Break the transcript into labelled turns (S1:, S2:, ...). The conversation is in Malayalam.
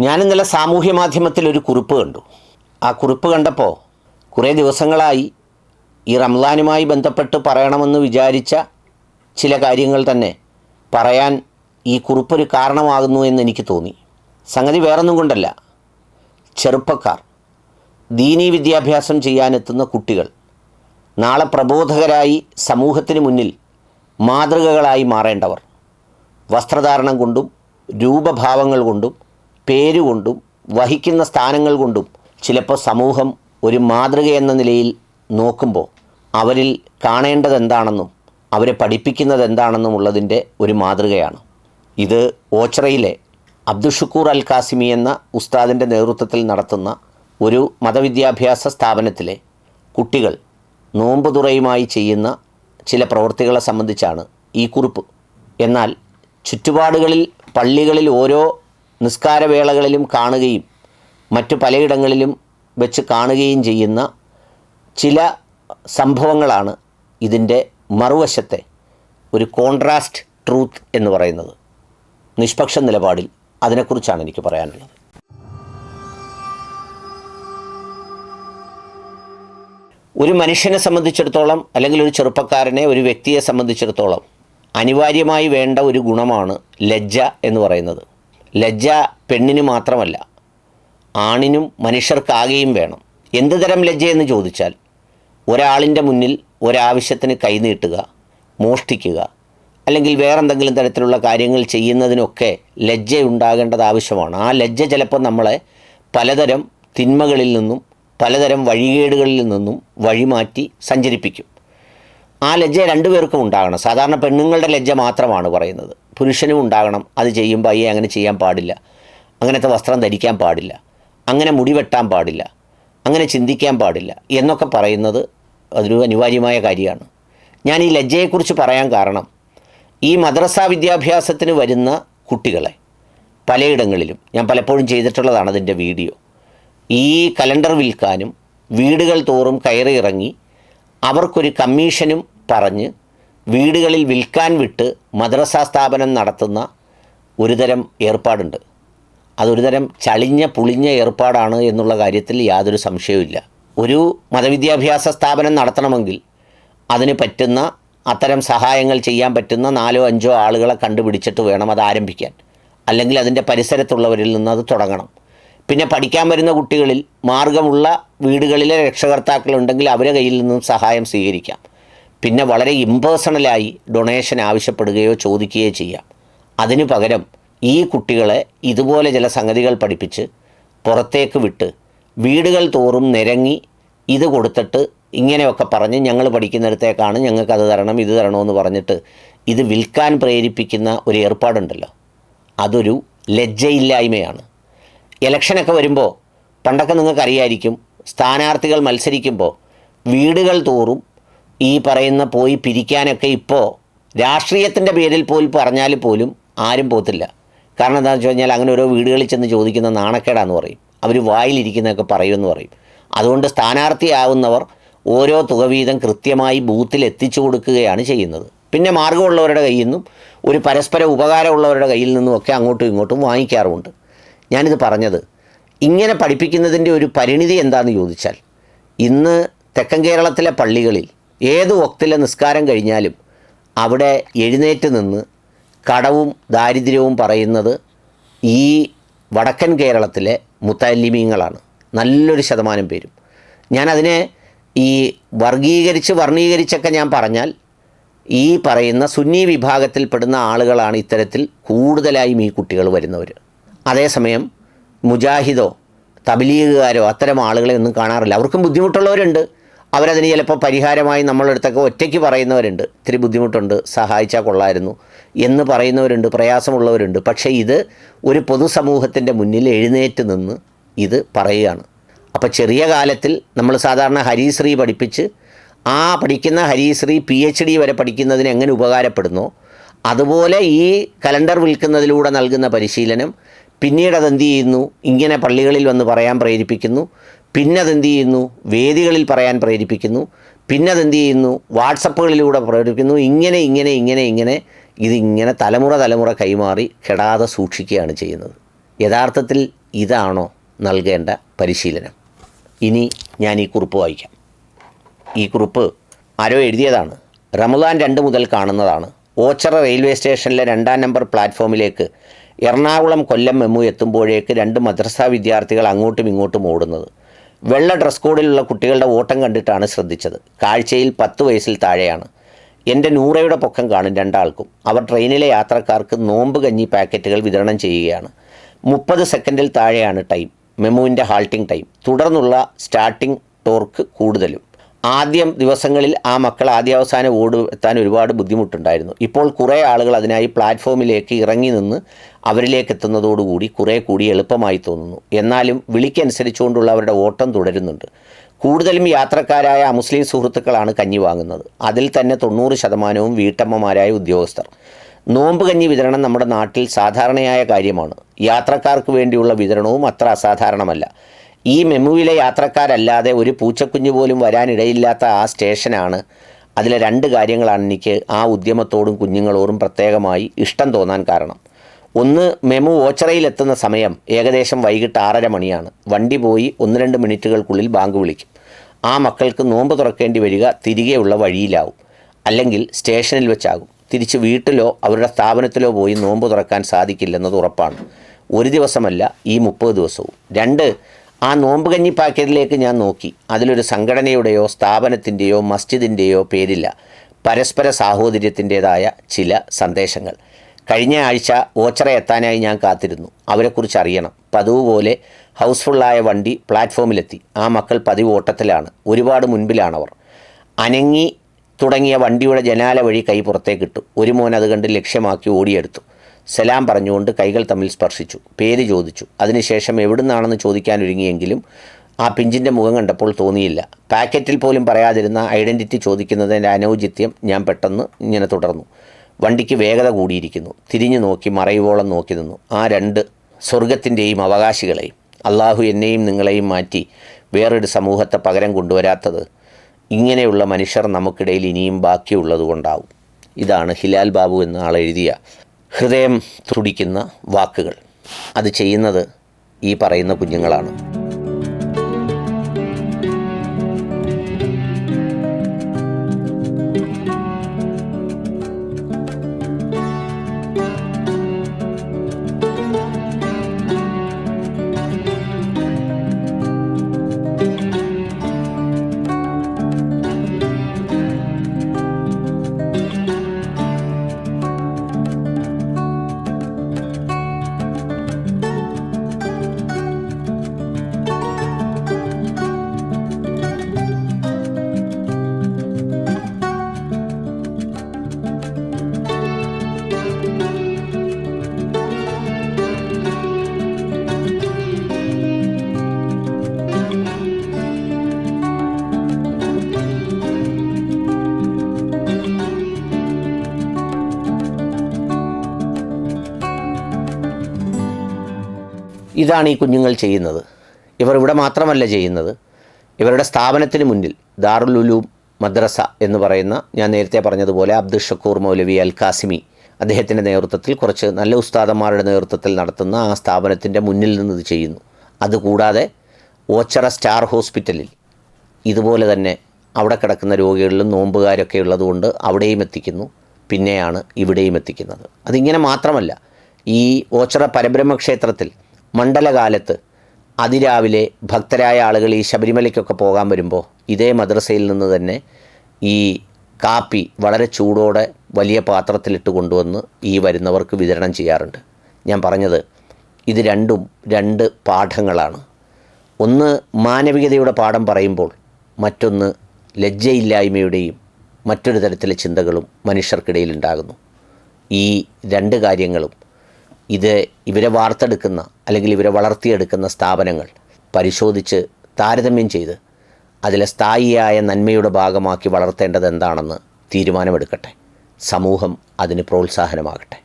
S1: ഞാൻ ഇന്നലെ സാമൂഹ്യ മാധ്യമത്തിൽ ഒരു കുറിപ്പ് കണ്ടു. ആ കുറിപ്പ് കണ്ടപ്പോൾ കുറേ ദിവസങ്ങളായി ഈ റംസാനുമായി ബന്ധപ്പെട്ട് പറയണമെന്ന് വിചാരിച്ച ചില കാര്യങ്ങൾ തന്നെ പറയാൻ ഈ കുറിപ്പൊരു കാരണമാകുന്നു എന്ന് എനിക്ക് തോന്നി. സംഗതി വേറൊന്നും കൊണ്ടല്ല. ചെറുപ്പക്കാർ ദീനി വിദ്യാഭ്യാസം ചെയ്യാനെത്തുന്ന കുട്ടികൾ നാളെ പ്രബോധകരായി സമൂഹത്തിന് മുന്നിൽ മാതൃകകളായി മാറേണ്ടവർ വസ്ത്രധാരണം കൊണ്ടും രൂപഭാവങ്ങൾ കൊണ്ടും പേരുകൊണ്ടും വഹിക്കുന്ന സ്ഥാനങ്ങൾ കൊണ്ടും ചിലപ്പോൾ സമൂഹം ഒരു മാതൃക എന്ന നിലയിൽ നോക്കുമ്പോൾ അവരിൽ കാണേണ്ടത് എന്താണെന്നും അവരെ പഠിപ്പിക്കുന്നത് എന്താണെന്നും ഉള്ളതിന്റെ ഒരു മാതൃകയാണ്. ഇത് ഓച്ചറയിലെ അബ്ദുഷുക്കൂർ അൽ കാസിമി എന്ന ഉസ്താദിന്റെ നേതൃത്വത്തിൽ നടത്തുന്ന ഒരു മതവിദ്യാഭ്യാസ സ്ഥാപനത്തിലെ കുട്ടികൾ നോമ്പ് തുറയുമായി ചെയ്യുന്ന ചില പ്രവൃത്തികളെ സംബന്ധിച്ചാണ് ഈ കുറിപ്പ്. എന്നാൽ ചുറ്റുപാടുകളിൽ പള്ളികളിൽ ഓരോ നിസ്കാരവേളകളിലും കാണുകയും മറ്റു പലയിടങ്ങളിലും വെച്ച് കാണുകയും ചെയ്യുന്ന ചില സംഭവങ്ങളാണ് ഇതിന്റെ മറുവശത്തെ ഒരു കോൺട്രാസ്റ്റ് ട്രൂത്ത് എന്ന് പറയുന്നത്. നിഷ്പക്ഷ നിലപാടിൽ അതിനെക്കുറിച്ചാണ് എനിക്ക് പറയാനുള്ളത്. ഒരു മനുഷ്യനെ സംബന്ധിച്ചിടത്തോളം അല്ലെങ്കിൽ ഒരു ചെറുപ്പക്കാരനെ ഒരു വ്യക്തിയെ സംബന്ധിച്ചിടത്തോളം അനിവാര്യമായി വേണ്ട ഒരു ഗുണമാണ് ലജ്ജ എന്ന് പറയുന്നത്. ലജ്ജ പെണ്ണിന് മാത്രമല്ല ആണിനും മനുഷ്യർക്കാകെയും വേണം. എന്ത് തരം ലജ്ജയെന്ന് ചോദിച്ചാൽ ഒരാളിന്റെ മുന്നിൽ ഒരാവശ്യത്തിന് കൈനീട്ടുക മോഷ്ടിക്കുക അല്ലെങ്കിൽ വേറെന്തെങ്കിലും തരത്തിലുള്ള കാര്യങ്ങൾ ചെയ്യുന്നതിനൊക്കെ ലജ്ജ ഉണ്ടാകേണ്ടത് ആവശ്യമാണ്. ആ ലജ്ജ ചിലപ്പോൾ നമ്മളെ പലതരം തിന്മകളിൽ നിന്നും പലതരം വഴികേടുകളിൽ നിന്നും വഴിമാറ്റി സഞ്ചരിപ്പിക്കും. ആ ലജ്ജ രണ്ടുപേർക്കും ഉണ്ടാകണം. സാധാരണ പെണ്ണുങ്ങളുടെ ലജ്ജ മാത്രമാണ് പറയുന്നത്. പുരുഷനും ഉണ്ടാകണം. അത് ചെയ്യുമ്പോൾ അയ്യേ അങ്ങനെ ചെയ്യാൻ പാടില്ല. അങ്ങനത്തെ വസ്ത്രം ധരിക്കാൻ പാടില്ല. അങ്ങനെ മുടി വെട്ടാൻ പാടില്ല. അങ്ങനെ ചിന്തിക്കാൻ പാടില്ല. എന്നൊക്കെ പറയുന്നത് അതൊരു അനിവാര്യമായ കാര്യമാണ്. ഞാൻ ഈ ലജ്ജയെക്കുറിച്ച് പറയാൻ കാരണം ഈ മദ്രസ വിദ്യാഭ്യാസത്തിന് വരുന്ന കുട്ടികളെ പലയിടങ്ങളിലും ഞാൻ പലപ്പോഴും ചെയ്തിട്ടുള്ളതാണ് അതിന്റെ വീഡിയോ ഈ കലണ്ടർ വിൽക്കാനും വീടുകൾ തോറും കയറി ഇറങ്ങി അവർക്കൊരു കമ്മീഷനും പറഞ്ഞ് വീടുകളിൽ വിൽക്കാൻ വിട്ട് മദ്രസ സ്ഥാപനം നടത്തുന്ന ഒരുതരം ഏർപ്പാടുണ്ട്. അതൊരുതരം ചളിഞ്ഞ പുളിഞ്ഞ ഏർപ്പാടാണ് എന്നുള്ള കാര്യത്തിൽ യാതൊരു സംശയവുമില്ല. ഒരു മതവിദ്യാഭ്യാസ സ്ഥാപനം നടത്തണമെങ്കിൽ അതിന് പറ്റുന്ന അത്തരം സഹായങ്ങൾ ചെയ്യാൻ പറ്റുന്ന നാലോ അഞ്ചോ ആളുകളെ കണ്ടുപിടിച്ചിട്ട് വേണം അത് ആരംഭിക്കാൻ. അല്ലെങ്കിൽ അതിന്റെ പരിസരത്തുള്ളവരിൽ നിന്ന് അത് തുടങ്ങണം. പിന്നെ പഠിക്കാൻ വരുന്ന കുട്ടികളിൽ മാർഗമുള്ള വീടുകളിലെ രക്ഷകർത്താക്കളുണ്ടെങ്കിൽ അവരെ കയ്യിൽ നിന്നും സഹായം സ്വീകരിക്കാം. പിന്നെ വളരെ ഇമ്പേഴ്സണലായി ഡൊണേഷൻ ആവശ്യപ്പെടുകയോ ചോദിക്കുകയോ ചെയ്യാം. അതിനു പകരം ഈ കുട്ടികളെ ഇതുപോലെ ചില സംഗതികൾ പഠിപ്പിച്ച് പുറത്തേക്ക് വിട്ട് വീടുകൾ തോറും നിരങ്ങി ഇത് കൊടുത്തിട്ട് ഇങ്ങനെയൊക്കെ പറഞ്ഞ് ഞങ്ങൾ പഠിക്കുന്നിടത്തേക്കാണ് ഞങ്ങൾക്കത് തരണം ഇത് തരണമെന്ന് പറഞ്ഞിട്ട് ഇത് വിൽക്കാൻ പ്രേരിപ്പിക്കുന്ന ഒരു ഏർപ്പാടുണ്ടല്ലോ. അതൊരു ലജ്ജയില്ലായ്മയാണ്. ഇലക്ഷനൊക്കെ വരുമ്പോൾ പണ്ടൊക്കെ നിങ്ങൾക്കറിയായിരിക്കും സ്ഥാനാർത്ഥികൾ മത്സരിക്കുമ്പോൾ വീടുകൾ തോറും ഈ പറയുന്ന പോയി പിരിക്കാനൊക്കെ ഇപ്പോൾ രാഷ്ട്രീയത്തിന്റെ പേരിൽ പോലും പറഞ്ഞാൽ പോലും ആരും പോത്തില്ല. കാരണം എന്താണെന്ന് വെച്ച് കഴിഞ്ഞാൽ അങ്ങനെ ഓരോ വീടുകളിൽ ചെന്ന് ചോദിക്കുന്ന നാണക്കേടാന്ന് പറയും. അവർ വായിലിരിക്കുന്നതൊക്കെ പറയുമെന്ന് പറയും. അതുകൊണ്ട് സ്ഥാനാർത്ഥിയാവുന്നവർ ഓരോ തുക വീതം കൃത്യമായി ബൂത്തിൽ എത്തിച്ചു കൊടുക്കുകയാണ് ചെയ്യുന്നത്. പിന്നെ മാർഗമുള്ളവരുടെ കയ്യിൽ നിന്നും ഒരു പരസ്പര ഉപകാരമുള്ളവരുടെ കയ്യിൽ നിന്നും ഒക്കെ അങ്ങോട്ടും ഇങ്ങോട്ടും വാങ്ങിക്കാറുമുണ്ട്. ഞാനിത് പറഞ്ഞത് ഇങ്ങനെ പഠിപ്പിക്കുന്നതിന്റെ ഒരു പരിണിതി എന്താണെന്ന് ചോദിച്ചാൽ ഇന്ന് തെക്കൻ കേരളത്തിലെ പള്ളികളിൽ ഏത് വക്തിലെ നിസ്കാരം കഴിഞ്ഞാലും അവിടെ എഴുന്നേറ്റ് നിന്ന് കടവും ദാരിദ്ര്യവും പറയുന്നത് ഈ വടക്കൻ കേരളത്തിലെ മുത്തല്ലിമീങ്ങളാണ്. നല്ലൊരു ശതമാനം പേരും. ഞാനതിനെ ഈ വർഗീകരിച്ച് വർണീകരിച്ചൊക്കെ ഞാൻ പറഞ്ഞാൽ ഈ പറയുന്ന സുന്നി വിഭാഗത്തിൽപ്പെടുന്ന ആളുകളാണ് ഇത്തരത്തിൽ കൂടുതലായും ഈ കുട്ടികൾ വരുന്നവർ അതേസമയം മുജാഹിദോ തബലീഗുകാരോ അത്തരം ആളുകളെ ഒന്നും കാണാറില്ല. അവർക്കും ബുദ്ധിമുട്ടുള്ളവരുണ്ട്. അവരതിന് ചിലപ്പോൾ പരിഹാരമായി നമ്മളെടുത്തൊക്കെ ഒറ്റയ്ക്ക് പറയുന്നവരുണ്ട്. ഇത്തിരി ബുദ്ധിമുട്ടുണ്ട്. സഹായിച്ചാൽ കൊള്ളായിരുന്നു എന്ന് പറയുന്നവരുണ്ട്. പ്രയാസമുള്ളവരുണ്ട്. പക്ഷേ ഇത് ഒരു പൊതുസമൂഹത്തിന്റെ മുന്നിൽ എഴുന്നേറ്റ് നിന്ന് ഇത് പറയുകയാണ്. അപ്പോൾ ചെറിയ കാലത്തിൽ നമ്മൾ സാധാരണ ഹരിശ്രീ പഠിപ്പിച്ച് ആ പഠിക്കുന്ന ഹരിശ്രീ പി എച്ച് ഡി വരെ പഠിക്കുന്നതിന് എങ്ങനെ ഉപകാരപ്പെടുന്നോ അതുപോലെ ഈ കലണ്ടർ വിൽക്കുന്നതിലൂടെ നൽകുന്ന പരിശീലനം പിന്നീട് അതെന്ത് ചെയ്യുന്നു ഇങ്ങനെ പള്ളികളിൽ വന്ന് പറയാൻ പ്രേരിപ്പിക്കുന്നു പിന്നെ അതെന്ത് ചെയ്യുന്നു വേദികളിൽ പറയാൻ പ്രേരിപ്പിക്കുന്നു. പിന്നെ അതെന്ത് ചെയ്യുന്നു വാട്സപ്പുകളിലൂടെ പ്രേരിപ്പിക്കുന്നു. ഇങ്ങനെ ഇങ്ങനെ ഇങ്ങനെ ഇങ്ങനെ ഇതിങ്ങനെ തലമുറ തലമുറ കൈമാറി കെടാതെ സൂക്ഷിക്കുകയാണ് ചെയ്യുന്നത്. യഥാർത്ഥത്തിൽ ഇതാണോ നൽകേണ്ട പരിശീലനം? ഇനി ഞാൻ ഈ കുറിപ്പ് വായിക്കാം. ഈ കുറിപ്പ് ആരോ എഴുതിയതാണ്. റമദാൻ രണ്ട് മുതൽ കാണുന്നതാണ്. ഓച്ചറ റെയിൽവേ സ്റ്റേഷനിലെ രണ്ടാം നമ്പർ പ്ലാറ്റ്ഫോമിലേക്ക് എറണാകുളം കൊല്ലം മെമ്മു എത്തുമ്പോഴേക്ക് രണ്ട് മദ്രസ വിദ്യാർത്ഥികൾ അങ്ങോട്ടും ഇങ്ങോട്ടും ഓടുന്നത്. വെള്ള ഡ്രസ് കോഡിലുള്ള കുട്ടികളുടെ ഓട്ടം കണ്ടിട്ടാണ് ശ്രദ്ധിച്ചത്. കാഴ്ചയിൽ പത്ത് വയസ്സിൽ താഴെയാണ്. എന്റെ നൂറയുടെ പൊക്കം കാണും രണ്ടാൾക്കും. അവർ ട്രെയിനിലെ യാത്രക്കാർക്ക് നോമ്പ് കഞ്ഞി പാക്കറ്റുകൾ വിതരണം ചെയ്യുകയാണ്. മുപ്പത് സെക്കൻഡിൽ താഴെയാണ് ടൈം. മെമുവിന്റെ ഹാൾട്ടിംഗ് ടൈം തുടർന്നുള്ള സ്റ്റാർട്ടിംഗ് ടോർക്ക് കൂടുതലും. ആദ്യം ദിവസങ്ങളിൽ ആ മക്കൾ ആദ്യാവസാനം ഓട് എത്താൻ ഒരുപാട് ബുദ്ധിമുട്ടുണ്ടായിരുന്നു. ഇപ്പോൾ കുറേ ആളുകൾ അതിനായി പ്ലാറ്റ്ഫോമിലേക്ക് ഇറങ്ങി നിന്ന് അവരിലേക്ക് എത്തുന്നതോടുകൂടി കുറേ കൂടി എളുപ്പമായി തോന്നുന്നു. എന്നാലും വിളിക്കനുസരിച്ചുകൊണ്ടുള്ള അവരുടെ ഓട്ടം തുടരുന്നുണ്ട്. കൂടുതലും യാത്രക്കാരായ മുസ്ലിം സുഹൃത്തുക്കളാണ് കഞ്ഞി വാങ്ങുന്നത്. അതിൽ തന്നെ തൊണ്ണൂറ് ശതമാനവും വീട്ടമ്മമാരായ ഉദ്യോഗസ്ഥർ. നോമ്പ് കഞ്ഞി വിതരണം നമ്മുടെ നാട്ടിൽ സാധാരണയായ കാര്യമാണ്. യാത്രക്കാർക്ക് വേണ്ടിയുള്ള വിതരണവും അത്ര അസാധാരണമല്ല. ഈ മെമുവിലെ യാത്രക്കാരല്ലാതെ ഒരു പൂച്ചക്കുഞ്ഞു പോലും വരാനിടയില്ലാത്ത ആ സ്റ്റേഷനാണ് അതിലെ രണ്ട് കാര്യങ്ങളാണ് എനിക്ക് ആ ഉദ്യമത്തോടും കുഞ്ഞുങ്ങളോടും പ്രത്യേകമായി ഇഷ്ടം തോന്നാൻ കാരണം. ഒന്ന് മെമു ഓച്ചറയിലെത്തുന്ന സമയം ഏകദേശം വൈകിട്ട് ആറര മണിയാണ്. വണ്ടി പോയി ഒന്ന് രണ്ട് മിനിറ്റുകൾക്കുള്ളിൽ ബാങ്ക് വിളിക്കും. ആ മക്കൾക്ക് നോമ്പ് തുറക്കേണ്ടി വരിക തിരികെയുള്ള വഴിയിലാവും. അല്ലെങ്കിൽ സ്റ്റേഷനിൽ വെച്ചാകും. തിരിച്ച് വീട്ടിലോ അവരുടെ സ്ഥാപനത്തിലോ പോയി നോമ്പ് തുറക്കാൻ സാധിക്കില്ലെന്നത് ഉറപ്പാണ്. ഒരു ദിവസമല്ല ഈ മുപ്പത് ദിവസവും. രണ്ട് ആ നോമ്പ് കഞ്ഞി പാക്കറ്റിലേക്ക് ഞാൻ നോക്കി. അതിലൊരു സംഘടനയുടെയോ സ്ഥാപനത്തിന്റെയോ മസ്ജിദിന്റെയോ പേരില്ല. പരസ്പര സാഹോദര്യത്തിന്റേതായ ചില സന്ദേശങ്ങൾ. കഴിഞ്ഞ ആഴ്ച ഓച്ചറ എത്താനായി ഞാൻ കാത്തിരുന്നു. അവരെക്കുറിച്ച് അറിയണം. പതുപോലെ പോലെ ഹൗസ്ഫുള്ളായ വണ്ടി പ്ലാറ്റ്ഫോമിലെത്തി. ആ മക്കൾ പതിവ് ഓട്ടത്തിലാണ്. ഒരുപാട് മുൻപിലാണവർ. അനങ്ങി തുടങ്ങിയ വണ്ടിയുടെ ജനാല വഴി കൈ പുറത്തേക്കിട്ടു ഒരു മോൻ അത് കണ്ട് ലക്ഷ്യമാക്കി ഓടിയെടുത്തു. സലാം പറഞ്ഞുകൊണ്ട് കൈകൾ തമ്മിൽ സ്പർശിച്ചു. പേര് ചോദിച്ചു. അതിനുശേഷം എവിടുന്നാണെന്ന് ചോദിക്കാനൊരുങ്ങിയെങ്കിലും ആ പിഞ്ചിന്റെ മുഖം കണ്ടപ്പോൾ തോന്നിയില്ല. പാക്കറ്റിൽ പോലും പറയാതിരുന്ന ഐഡന്റിറ്റി ചോദിക്കുന്നതിന്റെ അനൗചിത്യം ഞാൻ പെട്ടെന്ന് ഇങ്ങനെ തുടർന്നു. വണ്ടിക്ക് വേഗത കൂടിയിരിക്കുന്നു. തിരിഞ്ഞു നോക്കി മറയുവോളം നോക്കി നിന്നു. ആ രണ്ട് സ്വർഗത്തിന്റെയും അവകാശികളെയും അള്ളാഹു എന്നെയും നിങ്ങളെയും മാറ്റി വേറൊരു സമൂഹത്തെ പകരം കൊണ്ടുവരാത്തത് ഇങ്ങനെയുള്ള മനുഷ്യർ നമുക്കിടയിൽ ഇനിയും ബാക്കിയുള്ളത് കൊണ്ടാവും ഇതാണ് ഹിലാൽ ബാബു എന്ന ആൾ എഴുതിയ ഹൃദയം തുടിക്കുന്ന വാക്കുകൾ. അത് ചെയ്യുന്നത് ഈ പറയുന്ന കുഞ്ഞുങ്ങളാണ്. ഇതാണ് ഈ കുഞ്ഞുങ്ങൾ ചെയ്യുന്നത്. ഇവർ ഇവിടെ മാത്രമല്ല ചെയ്യുന്നത്. ഇവരുടെ സ്ഥാപനത്തിന് മുന്നിൽ ദാറുൽ ഉലൂം മദ്രസ എന്ന് പറയുന്ന ഞാൻ നേരത്തെ പറഞ്ഞതുപോലെ അബ്ദുൽ ഷക്കൂർ മൗലവി അൽ കാസിമി അദ്ദേഹത്തിന്റെ നേതൃത്വത്തിൽ കുറച്ച് നല്ല ഉസ്താദന്മാരുടെ നേതൃത്വത്തിൽ നടത്തുന്ന ആ സ്ഥാപനത്തിന്റെ മുന്നിൽ നിന്ന് ഇത് ചെയ്യുന്നു. അതുകൂടാതെ ഓച്ചറ സ്റ്റാർ ഹോസ്പിറ്റലിൽ ഇതുപോലെ തന്നെ അവിടെ കിടക്കുന്ന രോഗികളിലും നോമ്പുകാരൊക്കെ ഉള്ളതുകൊണ്ട് അവിടെയും എത്തിക്കുന്നു. പിന്നെയാണ് ഇവിടെയും എത്തിക്കുന്നത്. അതിങ്ങനെ മാത്രമല്ല ഈ ഓച്ചറ പരബ്രഹ്മ ക്ഷേത്രത്തിൽ മണ്ഡലകാലത്ത് അതിരാവിലെ ഭക്തരായ ആളുകൾ ഈ ശബരിമലയ്ക്കൊക്കെ പോകാൻ വരുമ്പോൾ ഇതേ മദ്രസയിൽ നിന്ന് തന്നെ ഈ കാപ്പി വളരെ ചൂടോടെ വലിയ പാത്രത്തിലിട്ട് കൊണ്ടുവന്ന് ഈ വരുന്നവർക്ക് വിതരണം ചെയ്യാറുണ്ട്. ഞാൻ പറഞ്ഞത് ഇത് രണ്ടും രണ്ട് പാഠങ്ങളാണ്. ഒന്ന് മാനവികതയുടെ പാഠം പറയുമ്പോൾ മറ്റൊന്ന് ലജ്ജയില്ലായ്മയുടെയും മറ്റൊരു തരത്തിലെ ചിന്തകളും മനുഷ്യർക്കിടയിൽ ഉണ്ടാകുന്നു. ഈ രണ്ട് കാര്യങ്ങളും ഇത് ഇവരെ വാർത്തെടുക്കുന്ന അല്ലെങ്കിൽ ഇവരെ വളർത്തിയെടുക്കുന്ന സ്ഥാപനങ്ങൾ പരിശോധിച്ച് താരതമ്യം ചെയ്ത് അതിലെ സ്ഥായിയായ നന്മയുടെ ഭാഗമാക്കി വളർത്തേണ്ടത് എന്താണെന്ന് തീരുമാനമെടുക്കട്ടെ. സമൂഹം അതിന് പ്രോത്സാഹനമാകട്ടെ.